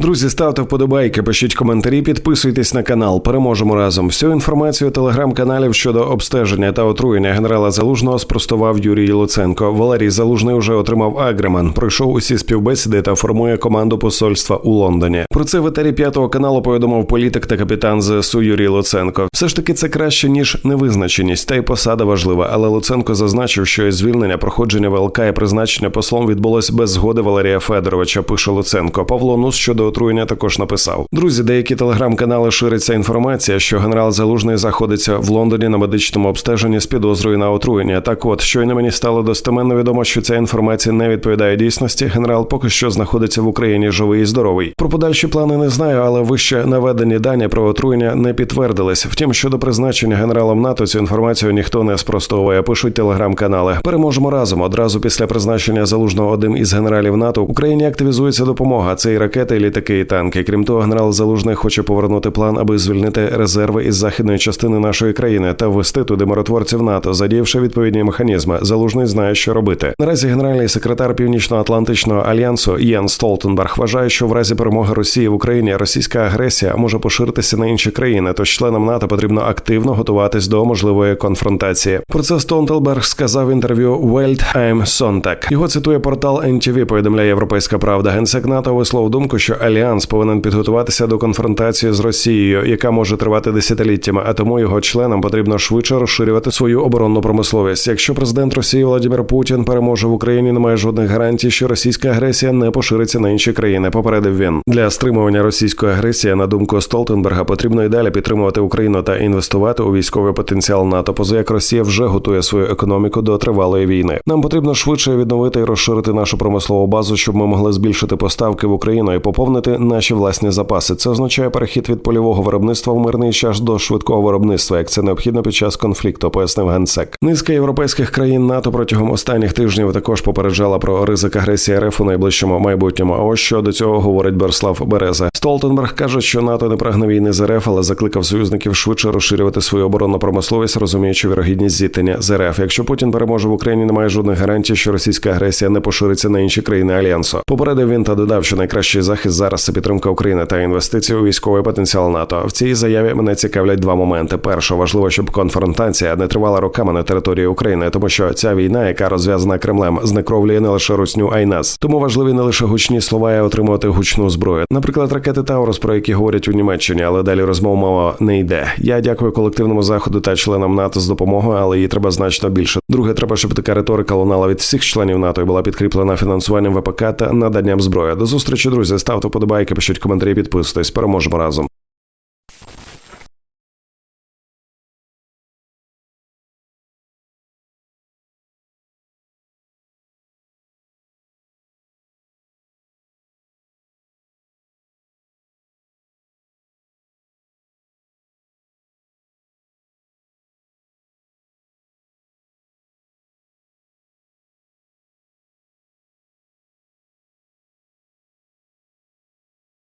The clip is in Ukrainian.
Друзі, ставте вподобайки, пишіть коментарі, підписуйтесь на канал. Переможемо разом. Всю інформацію телеграм-каналів щодо обстеження та отруєння генерала Залужного спростував Юрій Луценко. Валерій Залужний уже отримав агреман, пройшов усі співбесіди та формує команду посольства у Лондоні. Про це в етері п'ятого каналу повідомив політик та капітан ЗСУ Юрій Луценко. Все ж таки це краще ніж невизначеність, та й посада важлива. Але Луценко зазначив, що звільнення проходження ВЛК і призначення послом відбулось без згоди Валерія Федоровича. Пише Луценко. Павло Нус щодо отруєння також написав. Друзі, деякі телеграм-канали шириться інформація, що генерал Залужний знаходиться в Лондоні на медичному обстеженні з підозрою на отруєння. Так, от щойно мені стало достеменно відомо, що ця інформація не відповідає дійсності. Генерал поки що знаходиться в Україні живий і здоровий. Про подальші плани не знаю, але вище наведені дані про отруєння не підтвердились. Втім, щодо призначення генералом НАТО цю інформацію ніхто не спростовує. Пишуть телеграм-канали. Переможемо разом. Одразу після призначення залужного одним із генералів НАТО Україні активізується допомога. Це і ракети, і літаки, і танки. Крім того, генерал Залужний хоче повернути план, аби звільнити резерви із західної частини нашої країни та ввести туди миротворців НАТО, задіявши відповідні механізми. Залужний знає, що робити. Наразі генеральний секретар Північно-Атлантичного альянсу Єн Столтенберг вважає, що в разі перемоги Росії в Україні російська агресія може поширитися на інші країни. Тож членам НАТО потрібно активно готуватись до можливої конфронтації. Про це Столтенберг сказав в інтерв'ю Welt I'm Sonntag. Його цитує портал NTV, повідомляє Європейська Правда. Генсек НАТО висловив думку, що альянс повинен підготуватися до конфронтації з Росією, яка може тривати десятиліттями, а тому його членам потрібно швидше розширювати свою оборонну промисловість. Якщо президент Росії Володимир Путін переможе в Україні, немає жодних гарантій, що російська агресія не пошириться на інші країни. Попередив він для стримування російської агресії. На думку Столтенберга, потрібно і далі підтримувати Україну та інвестувати у військовий потенціал НАТО. Поза як Росія вже готує свою економіку до тривалої війни. Нам потрібно швидше відновити і розширити нашу промислову базу, щоб ми могли збільшити поставки в Україну і поповнити наші власні запаси. Це означає перехід від польового виробництва в мирний час до швидкого виробництва, як це необхідно під час конфлікту, пояснив генсек. Низка європейських країн НАТО протягом останніх тижнів також попереджала про ризик агресії РФ у найближчому майбутньому. А ось що до цього говорить Берслав Береза. Столтенберг каже, що НАТО не прагне війни з РФ, але закликав союзників швидше розширювати свою оборонну промисловість, розуміючи вірогідність зіткнення з РФ. Якщо Путін переможе в Україні, немає жодних гарантій, що російська агресія не пошириться на інші країни альянсу. Попередив він та додав, що найкращий захист зараз це підтримка України та інвестиції у військовий потенціал НАТО. В цій заяві мене цікавлять два моменти. Перше, важливо, щоб конфронтація не тривала роками на території України, тому що ця війна, яка розв'язана Кремлем, знекровлює не лише русню, а й нас. Тому важливі не лише гучні слова, а отримувати гучну зброю. Наприклад, ракети Таурус, про які говорять у Німеччині, але далі розмова мова не йде. Я дякую колективному заходу та членам НАТО з допомогою, але її треба значно більше. Друге, треба, щоб така риторика лунала від всіх членів НАТО і була підкріплена фінансуванням ВПК та наданням зброї. До зустрічі, друзі. Ставте подобайки, пишіть коментарі, підписуйтесь. Переможемо разом.